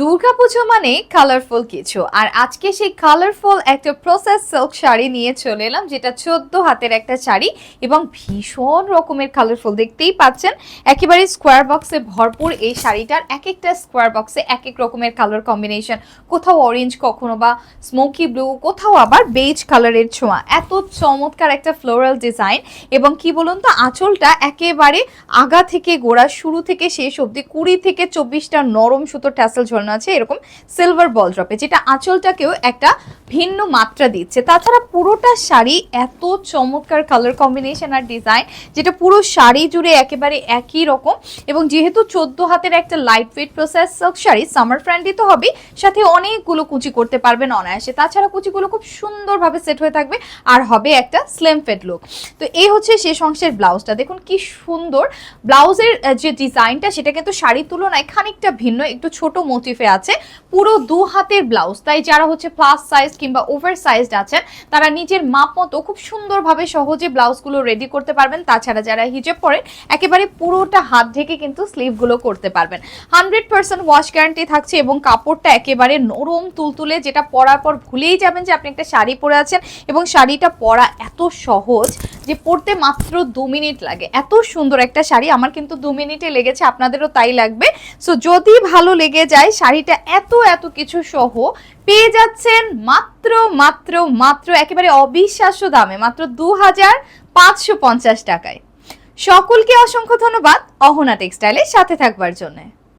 দুর্গাপুজো মানে কালারফুল কিছু। আর আজকে সেই কালারফুল একটা প্রসেস সিল্ক শাড়ি নিয়ে চলে এলাম, যেটা চোদ্দ হাতের একটা শাড়ি এবং ভীষণ রকমের কালারফুল দেখতেই পাচ্ছেন। একেবারে স্কোয়ার বক্সে ভরপুর এই শাড়িটার এক একটা স্কোয়ার বক্সে এক এক রকমের কালার কম্বিনেশন কোথাও অরেঞ্জ কখনো বা স্মোকি ব্লু কোথাও আবার বেজ কালারের ছোঁয়া। এত চমৎকার একটা ফ্লোরাল ডিজাইন এবং কি বলুন তো, আঁচলটা একেবারে আগা থেকে গোড়া, শুরু থেকে শেষ অবধি কুড়ি থেকে চব্বিশটা নরম সুতো ট্যাসেল ঝোলানো আছে এরকম সিলভার বল ড্রপে যেটা আঁচলটাকেও একটা ভিন্ন মাত্রা দিচ্ছে। তাছাড়া পুরোটা শাড়ি এত চমৎকার কালার কম্বিনেশন আর ডিজাইন যেটা পুরো শাড়ি জুড়ে একেবারে একই রকম এবং যেহেতু চোদ্দ হাতের একটা light weight process sari summer friendly তো হবে সাথে অনেকগুলো কুচি করতে পারবেন অনায়াসে। তাছাড়া কুচিগুলো খুব সুন্দরভাবে সেট হয়ে থাকবে আর হবে একটা স্লেম ফেড লুক তো এই হচ্ছে শেষ অংশের ব্লাউজটা। দেখুন কি সুন্দর। ব্লাউজের যে ডিজাইনটা সেটা কিন্তু শাড়ির তুলনায় খানিকটা ভিন্ন, একটু ছোট মোটিফে আছে। পুরো দু হাতের ব্লাউজ, তাই যারা হচ্ছে প্লাস সাইজ কিংবা ওভার সাইজড আছেন, তারা নিজের মাপ মতো খুব সুন্দরভাবে সহজে ব্লাউজগুলো রেডি করতে পারবেন। তাছাড়া যারা হিজেব পরেন, একেবারে পুরোটা হাত ঢেকে কিন্তু স্লিভগুলো করতে পারবেন। হান্ড্রেড পার্সেন্ট ওয়াশ গ্যারান্টি থাকছে এবং কাপড়টা একেবারে নরম তুলতুলে, যেটা পরার পর ভুলেই যাবেন যে আপনি একটা শাড়ি পরে আছেন এবং শাড়িটা পরা এত সহজ। যে পরতে মাত্র দু মিনিট লাগে। এত সুন্দর একটা শাড়ি। আমার কিন্তু দু মিনিটে লেগেছে, আপনাদেরও তাই লাগবে। সো যদি ভালো লেগে যায় শাড়িটা এত এত কিছু সহ, পেয়ে যাচ্ছেন মাত্র মাত্র মাত্র একেবারে অবিশ্বাস্য দামে, মাত্র দু হাজার পাঁচশো পঞ্চাশ টাকায়। সকলকে অসংখ্য ধন্যবাদ অহনা টেক্সটাইলের সাথে থাকবার জন্য।